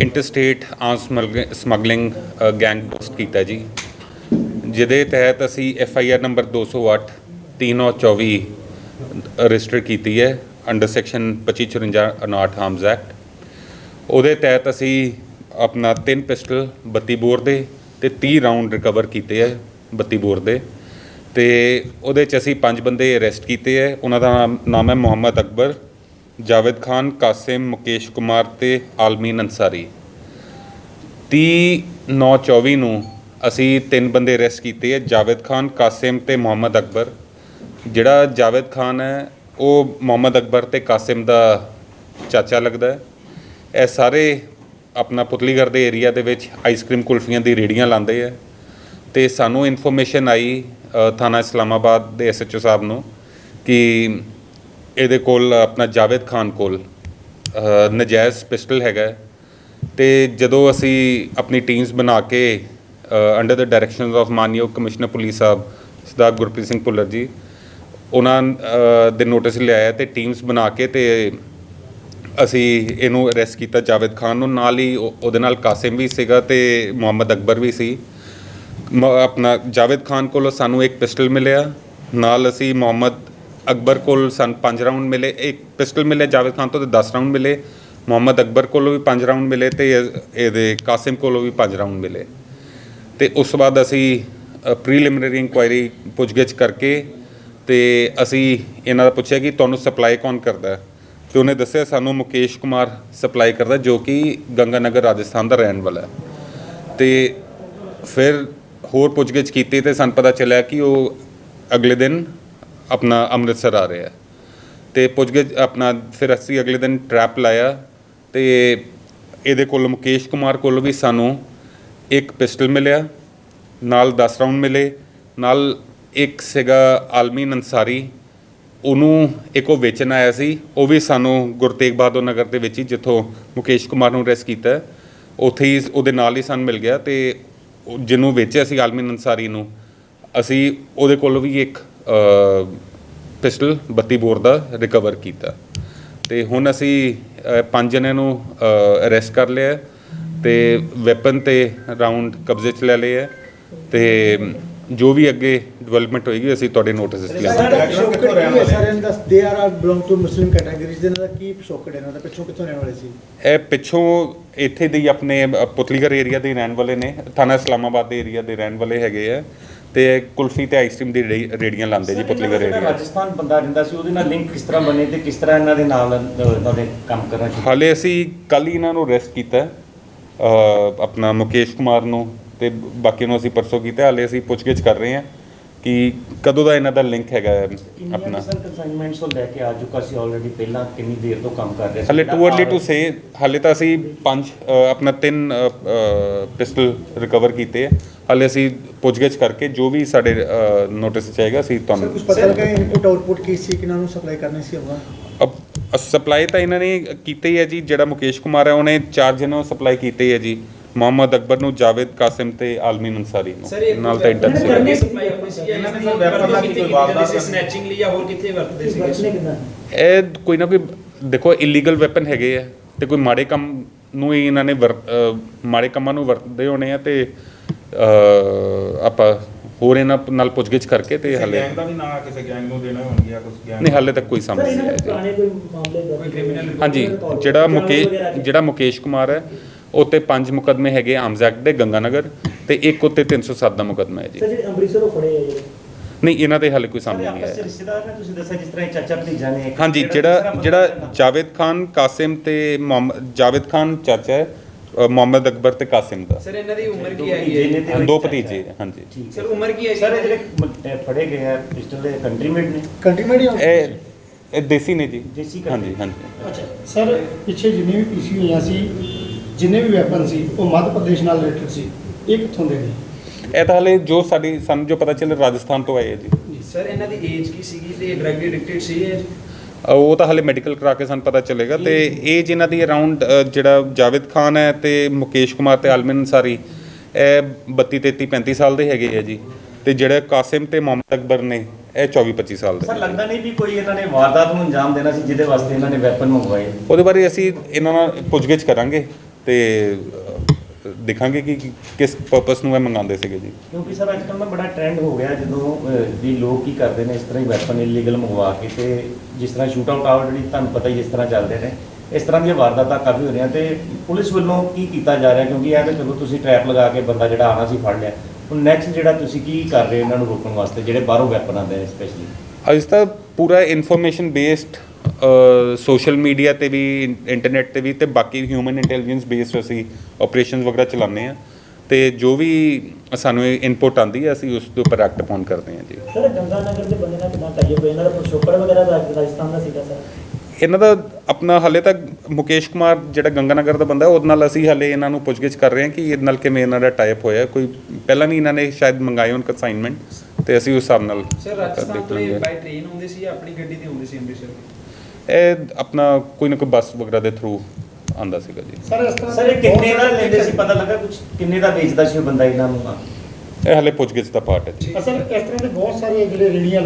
Interstate arms smuggling gang bust ਕੀਤਾ ਜੀ। ਜਿਹਦੇ ਤਹਿਤ ਅਸੀਂ F I R number 208 3924 register ਕੀਤੀ ਹੈ ਅੰਡਰ ਸੈਕਸ਼ਨ 2554 ਅਨਾਟ ਆਰਮਸ ਐਕਟ ਉਹਦੇ ਤਹਿਤ ਅਸੀਂ ਆਪਣਾ ਤਿੰਨ ਪਿਸਟਲ 32 ਬੋਰ ਦੇ ਤੇ 30 ਰਾਉਂਡ ਰਿਕਵਰ ਕੀਤੇ ਹੈ 32 ਬੋਰ ਦੇ। ਤੇ ਉਹਦੇ ਚ ਅਸੀਂ ਪੰਜ ਬੰਦੇ ਅਰੈਸਟ ਕੀਤੇ ਹੈ। ਉਹਨਾਂ ਦਾ ਨਾਮ- ਨਾਮ ਹੈ ਮੁਹੰਮਦ ਅਕਬਰ ਜਾਵੇਦ ਖਾਨ ਕਾਸਿਮ ਮੁਕੇਸ਼ ਕੁਮਾਰ ਤੇ ਆਲਮੀਨ ਅੰਸਾਰੀ 30 9 24 ਨੂੰ ਅਸੀਂ ਤਿੰਨ ਬੰਦੇ ਅਰੈਸਟ ਕੀਤੇ ਹੈ ਜਾਵੇਦ ਖਾਨ ਕਾਸਿਮ ਤੇ ਮੁਹੰਮਦ ਅਕਬਰ ਜਿਹੜਾ ਜਾਵੇਦ ਖਾਨ ਹੈ ਉਹ ਮੁਹੰਮਦ ਅਕਬਰ ਤੇ ਕਾਸਿਮ ਦਾ ਚਾਚਾ ਲੱਗਦਾ ਹੈ ਇਹ ਸਾਰੇ ਆਪਣਾ ਪੁਤਲੀਗੜ ਦੇ ਏਰੀਆ ਦੇ ਵਿੱਚ ਆਈਸਕ੍ਰੀਮ ਕੁਲਫੀਆਂ ਦੀ ਰੇੜੀਆਂ ਲਾਉਂਦੇ ਆ ਤੇ ਸਾਨੂੰ ਇਨਫੋਰਮੇਸ਼ਨ ਆਈ ਥਾਣਾ ਇਸਲਾਮਾਬਾਦ ਦੇ ਐਸਐਚਓ ਸਾਹਿਬ ਨੂੰ ਕਿ ਇਹਦੇ ਕੋਲ, ਆਪਣਾ ਜਾਵੇਦ ਖਾਨ ਕੋਲ ਨਜਾਇਜ਼ ਪਿਸਟਲ ਹੈਗਾ ਹੈ। ਤੇ ਜਦੋਂ ਅਸੀਂ ਆਪਣੀ ਟੀਮਸ ਬਣਾ ਕੇ ਅੰਡਰ ਦ ਡਾਇਰੈਕਸ਼ਨਸ ਆਫ ਮਾਨਯੋਗ ਕਮਿਸ਼ਨਰ ਪੁਲਿਸ ਸਾਹਿਬ, ਸਰਦਾਰ ਗੁਰਪ੍ਰੀਤ ਸਿੰਘ ਭੁੱਲਰ ਜੀ, ਉਹਨਾਂ ਦੇ ਨੋਟਿਸ ਲਿਆਇਆ ਤੇ ਟੀਮਸ ਬਣਾ ਕੇ ਤੇ ਅਸੀਂ ਇਹਨੂੰ ਅਰੈਸਟ ਕੀਤਾ ਜਾਵੇਦ ਖਾਨ ਨੂੰ। ਨਾਲ ਹੀ ਉਹ- ਉਹਦੇ ਨਾਲ ਕਾਸਿਮ ਵੀ ਸੀਗਾ ਤੇ ਮੁਹੰਮਦ ਅਕਬਰ ਵੀ ਸੀ। ਮ- ਆਪਣਾ ਜਾਵੇਦ ਖਾਨ ਕੋਲੋਂ ਸਾਨੂੰ ਇੱਕ ਪਿਸਟਲ ਮਿਲਿਆ। ਨਾਲ ਅਸੀਂ ਮੁਹੰਮਦ ਅਕਬਰ ਕੋਲ ਸਾਨੂੰ 5 ਰਾਉਂਡ ਮਿਲੇ। ਇੱਕ ਪਿਸਟਲ ਮਿਲੇ ਜਾਵੇਦ ਖਾਨ ਤੋਂ ਤੇ 10 ਰਾਉਂਡ ਮਿਲੇ। ਮੁਹੰਮਦ ਅਕਬਰ ਕੋਲੋਂ ਵੀ 5 ਰਾਉਂਡ ਮਿਲੇ ਤੇ ਇਹ- ਇਹਦੇ ਕਾਸਿਮ ਕੋਲੋਂ ਵੀ 5 ਰਾਉਂਡ ਮਿਲੇ। ਤੇ ਉਸ ਤੋਂ ਬਾਅਦ ਅਸੀਂ ਪ੍ਰੀਲਿਮਿਨਰੀ ਇਨਕੁਆਇਰੀ ਪੁੱਛਗਿੱਛ ਕਰਕੇ ਤੇ ਅਸੀਂ ਇਹਨਾਂ ਦਾ ਪੁੱਛਿਆ ਕਿ ਤੁਹਾਨੂੰ ਸਪਲਾਈ ਕੌਣ ਕਰਦਾ? ਹੈ ਤੇ ਉਹਨੇ ਦੱਸਿਆ ਸਾਨੂੰ ਮੁਕੇਸ਼ ਕੁਮਾਰ ਸਪਲਾਈ ਕਰਦਾ, ਜੋ ਕਿ ਗੰਗਾਨਗਰ ਰਾਜਸਥਾਨ ਦਾ ਰਹਿਣ ਵਾਲਾ। ਹੈ ਤੇ ਫਿਰ ਹੋਰ ਪੁੱਛਗਿੱਛ ਕੀਤੀ ਤੇ ਸਾਨੂੰ ਪਤਾ ਚੱਲਿਆ ਕਿ ਉਹ ਅਗਲੇ ਦਿਨ ਆਪਣਾ ਅੰਮ੍ਰਿਤਸਰ ਆ ਰਿਹਾ। ਹੈ ਤੇ ਪੁੱਛਗਿੱਛ ਆਪਣਾ ਫਿਰ ਅਸੀਂ ਅਗਲੇ ਦਿਨ ਟਰੈਪ ਲਾਇਆ ਤੇ ਇਹਦੇ ਕੋਲ ਮੁਕੇਸ਼ ਕੁਮਾਰ ਕੋਲ ਵੀ ਸਾਨੂੰ ਇੱਕ ਪਿਸਟਲ ਮਿਲਿਆ, ਨਾਲ 10 ਰਾਉਂਡ ਮਿਲੇ, ਨਾਲ ਇੱਕ ਸੀਗਾ ਆਲਮੀ ਅੰਸਾਰੀ ਉਹਨੂੰ ਇੱਕ ਉਹ ਵੇਚਣ ਆਇਆ ਸੀ, ਉਹ ਵੀ ਸਾਨੂੰ ਗੁਰੂ ਤੇਗ ਬਹਾਦਰ ਨਗਰ ਦੇ ਵਿੱਚ ਹੀ ਜਿੱਥੋਂ ਮੁਕੇਸ਼ ਕੁਮਾਰ ਨੂੰ ਅਰੈਸਟ ਕੀਤਾ। ਉੱਥੇ ਹੀ ਉਹਦੇ ਨਾਲ ਹੀ ਸਾਨੂੰ ਮਿਲ ਗਿਆ ਤੇ ਜਿਹਨੂੰ ਵੇਚਿਆ ਸੀ ਆਲਮੀ ਅੰਸਾਰੀ ਨੂੰ, ਅਸੀਂ ਉਹਦੇ ਕੋਲ ਵੀ ਇੱਕ ਪਿਸਟਲ 32 ਬੋਰ ਦਾ ਰਿਕਵਰ ਕੀਤਾ। ਤੇ ਹੁਣ ਅਸੀਂ ਅ, ਪੰਜ ਜਣਿਆਂ ਨੂੰ ਅਰੈਸਟ ਕਰ ਲਿਆ ਹੈ ਤੇ ਵੈਪਨ ਤੇ ਰਾਉਂਡ ਕਬਜ਼ੇ 'ਚ ਲੈ ਲਏ ਹੈ ਤੇ ਜੋ ਵੀ ਅੱਗੇ ਡਿਵੈਲਪਮੈਂਟ ਹੋਏਗੀ ਅਸੀਂ ਤੁਹਾਡੇ ਨੋਟਿਸ ਤੇ ਲਿਆਵਾਂਗੇ। ਸਰ ਪਿਛੋਕੜ ਕੀ ਹੈ ਇਹਨਾਂ ਦਾ they are belong to Muslim categories ਦੇ ਦਾ ਕੀ ਪਿਛੋਕੜ ਇਹਨਾਂ ਦਾ? ਪਿੱਛੋਂ ਕਿੱਥੋਂ ਰਹਿਣ ਵਾਲੇ ਸੀ? ਇਹ ਪਿੱਛੋਂ ਇੱਥੇ ਦੇ ਹੀ ਆਪਣੇ ਅ, ਪੁਤਲੀਗੜ ਏਰੀਆ ਦੇ ਰਹਿਣ ਵਾਲੇ ਨੇ। ਥਾਣਾ ਇਸਲਾਮਾਬਾਦ ਦੇ ਏਰੀਆ ਦੇ ਰਹਿਣ ਵਾਲੇ ਹੈਗੇ ਆ। ਤੇ ਕੁਲਫੀ ਤੇ ਆਈਸਕ੍ਰੀਮ ਦੀ ਰੇੜੀ- ਰੇੜੀਆਂ ਲਾਉਂਦੇ ਜੀ ਪੁਤਲੀਗੜ ਜਿਹੜਾ ਏਰੀਆ ਰਾਜਸਥਾਨ ਬੰਦਾ ਰਹਿੰਦਾ ਸੀ ਉਹਦੇ ਨਾਲ ਲਿੰਕ ਕਿਸ ਤਰ੍ਹਾਂ ਬਣੇ ਤੇ ਕਿਸ ਤਰ੍ਹਾਂ ਇਹਨਾਂ ਦੇ ਨਾਲ ਇਹਨਾਂ ਦੇ ਕੰਮ ਕਰਨਾ ਸ਼ੁਰੂ ਹਾਲੇ ਅਸੀਂ ਕੱਲ ਹੀ ਇਹਨਾਂ ਨੂੰ ਅਰੈਸਟ ਕੀਤਾ ਹੈ, ਆਪਣਾ ਮੁਕੇਸ਼ ਕੁਮਾਰ ਨੂੰ ਤੇ ਬਾਕੀ ਨੂੰ ਅਸੀਂ ਪਰਸੋਂ ਕੀਤਾ ਹਾਲੇ ਅਸੀਂ ਪੁੱਛਗਿੱਛ ਕਰ ਰਹੇ ਹਾਂ। ਕਿ ਕਦੋਂ ਦਾ ਇਹਨਾਂ ਦਾ ਲਿੰਕ ਹੈਗਾ ਹੈ ਆਪਣਾ? ਕਨਸਾਈਨਮੈਂਟਸ ਉਹ ਲੈ ਕੇ ਆ ਚੁੱਕਾ ਸੀ ਆਲਰੇਡੀ ਪਹਿਲਾਂ ਕਿੰਨੀ ਦੇਰ ਤੋਂ ਕੰਮ ਕਰ ਰਿਹਾ ਸੀ? ਹਾਲੇ ਟੂ ਅਰਲੀ ਟੂ ਸੇ ਹਾਲੇ ਤਾਂ ਅਸੀਂ ਪੰਜ ਅ, ਆਪਣਾ ਤਿੰਨ ਪਿਸਟਲ ਰਿਕਵਰ ਕੀਤੇ ਹੈ। ਹਾਲੇ ਅਸੀਂ ਪੁੱਛਗਿੱਛ ਕਰਕੇ ਜੋ ਵੀ ਸਾਡੇ ਨੋਟਿਸ ਚ ਆਏਗਾ ਅਸੀਂ ਸਰ ਤੁਹਾਨੂੰ ਕੁਝ ਪਤਾ ਲੱਗਾ ਇਨਪੁਟ ਆਊਟਪੁੱਟ ਕੀ ਸੀ ਕਿਨਾਂ ਨੂੰ ਸਪਲਾਈ ਕਰਨੀ ਸੀ ਅਫਗਾਨ ਅਬ ਸਪਲਾਈ ਤਾਂ ਇਹਨਾਂ ਨੇ ਕੀਤੀ ਹੀ ਹੈ ਜੀ ਜਿਹੜਾ ਮੁਕੇਸ਼ ਕੁਮਾਰ ਹੈ ਉਹਨੇ ਚਾਰ ਜਣਾਂ ਨੂੰ ਸਪਲਾਈ ਕੀਤੀ ਹੈ ਜੀ। ਮੁਹੰਮਦ ਅਕਬਰ ਨੂੰ ਜਾਵੇਦ ਕਾਸਿਮ ਤੇ ਆਲਮੀਨ ਅੰਸਾਰੀ ਨੂੰ। ਨਾਲ ਤਾਂ ਇੰਟਰ ਸੀ ਇਹਨਾਂ ਨੇ ਸਰ ਵੈਪਨ ਨਾਲ ਕੋਈ ਵਾਰਦਾਤ ਸੀ ਸਨੈਚਿੰਗ ਲਈ ਜਾਂ ਹੋਰ ਕਿੱਥੇ ਵਰਤਦੇ ਸੀਗੇ? ਇਹ ਕੋਈ ਨਾ ਕੋਈ ਦੇਖੋ ਇਲੀਗਲ ਵੈਪਨ ਹੈਗੇ ਆ ਤੇ ਕੋਈ ਮਾੜੇ ਕੰਮ ਨੂੰ ਹੀ ਇਹਨਾਂ ਨੇ ਮਾੜੇ ਕੰਮਾਂ ਨੂੰ ਵਰਤਦੇ ਹੋਣੇ ਆ ਤੇ ਆਪਾਂ ਹੋਰ ਇਹਨਾਂ ਨਾਲ ਪੁੱਛਗਿੱਛ ਕਰਕੇ ਤੇ ਹਲੇ ਗੈਂਗ ਦਾ ਵੀ ਨਾਂ ਕਿਸੇ ਗੈਂਗ ਨੂੰ ਦੇਣਾ ਹੋਣਗੇ ਜਾਂ ਕੁਝ ਗੈਂਗ ਨਹੀਂ ਹਾਲੇ ਤੱਕ ਕੋਈ ਸਮਝ ਨਹੀਂ ਆਇਆ ਜੀ। ਹਾਂਜੀ ਜਿਹੜਾ ਮੁਕੇਸ਼ ਜਿਹੜਾ ਮੁਕੇਸ਼ ਕੁਮਾਰ ਹੈ ਉੱਤੇ ਪੰਜ ਮੁਕਦਮੇ ਹੈਗੇ ਆਰਮਸ ਐਕਟ ਦੇ ਗੰਗਾਨਗਰ ਤੇ ਇੱਕ ਉੱਤੇ 307 ਦਾ ਮੁਕਦਮਾ ਹੈ ਜੀ। ਸਰ ਜਿਹੜੇ ਅੰਮ੍ਰਿਤਸਰੋਂ ਫੜੇ ਆ ਜਿਹੜੇ। ਨਹੀਂ ਇਹਨਾਂ ਦੇ ਹਾਲੇ ਕੋਈ ਸਾਹਮਣੇ ਨਹੀਂ ਆਇਆ। ਰਿਸ਼ਤੇਦਾਰ ਨੇ ਤੁਸੀਂ ਦੱਸਿਆ ਜਿਸ ਤਰ੍ਹਾਂ ਇਹ ਚਾਚਾ ਭਤੀਜਾ ਨੇ। ਹਾਂਜੀ ਜਿਹੜਾ ਜਿਹੜਾ ਜਾਵੇਦ ਖਾਨ ਕਾਸਿਮ ਤੇ ਮੁਹੰਮਦ ਜਾਵੇਦ ਖਾਨ ਚਾਚਾ ਹੈ ਮੁਹੰਮਦ ਅਕਬਰ ਤੇ ਕਾਸਿਮ ਦਾ। ਸਰ ਇਹਨਾਂ ਦੀ ਉਮਰ ਕੀ ਹੈਗੀ ਹੈ? ਦੋ ਭਤੀਜੇ। ਹਾਂਜੀ। ਸਰ ਉਮਰ ਕੀ ਹੈ ਸਰ ਇਹ ਜਿਹੜੇ ਫੜੇ ਗਏ ਆ ਪਿਸਟਲ ਦੇ ਕੰਟਰੀਮੇਟ ਨੇ। ਕੰਟੀਨਿਊਟੀ ਇਹ ਇਹ ਦੇਸੀ ਨੇ ਜੀ। ਦੇਸੀ। ਹਾਂਜੀ ਹਾਂਜੀ। ਅੱਛਾ। ਸਰ ਪਿੱਛੇ ਜਿੰਨੇ ਵੀ ਪੀਸੀ ਹੋਈਆਂ ਸੀ ਜਿੰਨੇ ਵੀ ਵੈਪਨ ਸੀ ਉਹ ਮੱਧ ਪ੍ਰਦੇਸ਼ ਨਾਲ ਰਿਲੇਟਡ ਸੀ ਇਹ ਕਿੱਥੋਂ ਦੇ ਨੇ। ਇਹ ਤਾਂ ਹਲੇ ਜੋ ਸਾਡੀ ਸਾਨੂੰ ਜੋ ਪਤਾ ਚੱਲਿਆ ਰਾਜਸਥਾਨ ਤੋਂ ਆਏ ਹੈ ਜੀ। ਸਰ ਇਹਨਾਂ ਦੀ ਏਜ ਕੀ ਸੀਗੀ ਤੇ ਡਰਗ ਐਡਿਕਟਡ ਸੀ ਇਹ? ਉਹ ਤਾਂ ਹਲੇ ਮੈਡੀਕਲ ਕਰਾ ਕੇ ਸਾਨੂੰ ਪਤਾ ਚੱਲੇਗਾ ਤੇ ਏਜ ਇਹਨਾਂ ਦੀ ਅਰਾਊਂਡ ਜਿਹੜਾ ਜਾਵੇਦ ਖਾਨ ਹੈ ਤੇ ਮੁਕੇਸ਼ ਕੁਮਾਰ ਤੇ ਆਲਮਨ ਅੰਸਾਰੀ ਇਹ 32 33 35 ਸਾਲ ਦੇ ਹੈਗੇ ਆ ਜੀ। ਤੇ ਜਿਹੜੇ ਕਾਸਿਮ ਤੇ ਮੁਹੰਮਦ ਅਕਬਰ ਨੇ ਇਹ 24 25 ਸਾਲ ਦੇ। ਸਰ ਲੱਗਦਾ ਨਹੀਂ ਵੀ ਕੋਈ ਇਹਨਾਂ ਨੇ ਵਾਰਦਾਤ ਨੂੰ ਅੰਜਾਮ ਦੇਣਾ ਸੀ ਜਿਹਦੇ ਵਾਸਤੇ ਇਹਨਾਂ ਨੇ ਵੈਪਨ ਮੰਗਵਾਏ? ਉਹਦੇ ਬਾਰੇ ਅਸੀਂ ਇਹਨਾਂ ਨਾਲ ਪੁੱਛਗਿੱਛ ਕਰਾਂਗੇ। ਤੇ ਅ, ਦੇਖਾਂਗੇ ਕਿ ਕਿਸ ਪਰਪਸ ਨੂੰ ਇਹ ਮੰਗਾਉਂਦੇ ਸੀਗੇ ਜੀ। ਕਿਉਂਕਿ ਸਰ ਅੱਜ ਕੱਲ੍ਹ ਨਾ ਬੜਾ ਟ੍ਰੈਂਡ ਹੋ ਗਿਆ ਜਦੋਂ ਅਹ, ਵੀ ਲੋਕ ਕੀ ਕਰਦੇ ਨੇ ਇਸ ਤਰ੍ਹਾਂ ਹੀ ਵੈਪਨ ਇਲੀਗਲ ਮੰਗਵਾ ਕੇ ਤੇ ਜਿਸ ਤਰ੍ਹਾਂ ਸ਼ੂਟ ਆਊਟ ਜਿਹੜੀ ਤੁਹਾਨੂੰ ਪਤਾ ਹੀ ਇਸ ਤਰ੍ਹਾਂ ਚੱਲਦੇ ਨੇ। ਇਸ ਤਰ੍ਹਾਂ ਦੀਆਂ ਵਾਰਦਾਤਾਂ ਕਾਫੀ ਹੋ ਰਹੀਆਂ ਤੇ ਪੁਲਿਸ ਵੱਲੋਂ ਕੀ ਕੀਤਾ ਜਾ ਰਿਹਾ? ਕਿਉਂਕਿ ਇਹ ਤਾਂ ਚਲੋ ਤੁਸੀਂ ਟ੍ਰੈਪ ਲਗਾ ਕੇ ਬੰਦਾ ਜਿਹੜਾ ਆਣਾ ਸੀ ਫੜ ਲਿਆ। ਹੁਣ ਨੈਕਸਟ ਜਿਹੜਾ ਤੁਸੀਂ ਕੀ ਕਰ ਰਹੇ ਹੋ ਇਹਨਾਂ ਨੂੰ ਰੋਕਣ ਵਾਸਤੇ ਜਿਹੜੇ ਬਾਹਰੋਂ ਵੈਪਨ ਆਉਂਦੇ ਨੇ ਸਪੈਸ਼ਲੀ ਅੱਜ ਤਾਂ ਪੂਰਾ ਇਨਫੋਰਮੇਸ਼ਨ ਬੇਸਡ ਸੋਸ਼ਲ ਮੀਡੀਆ ਤੇ ਵੀ ਇੰਟਰਨੈਟ ਤੇ ਵੀ ਤੇ ਬਾਕੀ ਹਿਊਮਨ ਇੰਟੈਲੀਜੈਂਸ ਬੇਸਡ ਅਸੀਂ ਆਪਰੇਸ਼ਨਸ ਵਗੈਰਾ ਚਲਾਉਂਦੇ ਆ ਤੇ ਜੋ ਵੀ ਸਾਨੂੰ ਇਨਪੁਟ ਆਂਦੀ ਹੈ ਅਸੀਂ ਉਸ ਦੇ ਉੱਪਰ ਐਕਟ ਕਰਦੇ ਹਾਂ ਜੀ। ਸਰ ਗੰਗਾ ਨਗਰ ਦੇ ਬੰਦੇ ਨਾਲ ਕਿੰਨਾ ਕਰੀਏ ਕੋਈ ਇਹਨਾਂ ਦਾ ਪਿਛੋਕੜ ਵਗੈਰਾ ਰਾਜ- ਰਾਜਸਥਾਨ ਦਾ ਸੀਗਾ ਸਰ? ਇਹਨਾਂ ਦਾ ਆਪਣਾ ਹਾਲੇ ਤੱਕ ਮੁਕੇਸ਼ ਕੁਮਾਰ ਜਿਹੜਾ ਗੰਗਾਨਗਰ ਦਾ ਬੰਦਾ ਹੈ, ਉਹਦੇ ਨਾਲ ਅਸੀਂ ਹਾਲੇ ਇਹਨਾਂ ਨੂੰ ਪੁੱਛਗਿੱਛ ਕਰ ਰਹੇ ਹਾਂ ਕਿ ਇਹਦੇ ਨਾਲ ਕਿਵੇਂ ਇਹਨਾਂ ਦਾ ਟਾਈਪ ਹੋਇਆ। ਕੋਈ ਪਹਿਲਾਂ ਵੀ ਇਹਨਾਂ ਨੇ ਸ਼ਾਇਦ ਮੰਗਾਏ ਹੋਣ ਕਨਸਾਈਨਮੈਂਟ ਤੇ ਅਸੀਂ ਉਸ ਹਿਸਾਬ ਨਾਲ ਸਰ ਰਾਜਸਥਾਨ ਤੋਂ। ਬਾਈ ਟ੍ਰੇਨ ਆਉਂਦੇ ਸੀ ਜਾਂ ਆਪਣੀ ਗੱਡੀ ਤੇ ਆਉਂਦੇ ਸੀ ਅੰਮ੍ਰਿਤਸਰ? ਇਹ ਆਪਣਾ ਕੋਈ ਨਾ ਕੋਈ ਬੱਸ ਵਗੈਰਾ ਦੇ ਥਰੂ ਆਂਦਾ ਸੀਗਾ ਜੀ। ਸਰ ਇਸ ਤਰ੍ਹਾਂ ਸਰ ਇਹ ਕਿੰਨੇ ਦਾ ਲੈਂਦੇ ਸੀ? ਪਤਾ ਲੱਗਾ ਕੁਝ ਕਿੰਨੇ ਦਾ ਵੇਚਦਾ ਸੀ ਉਹ ਬੰਦਾ ਇਹਨਾਂ ਨੂੰ? ਇਹ ਹਾਲੇ ਪੁੱਛਗਿੱਛ ਦਾ ਪਾਰਟ ਹੈ ਜੀ। ਅਸਲ ਇਸ ਤਰ੍ਹਾਂ ਦੇ ਬਹੁਤ ਸਾਰੇ ਜਿਹੜੇ ਰੇੜੀਆਂ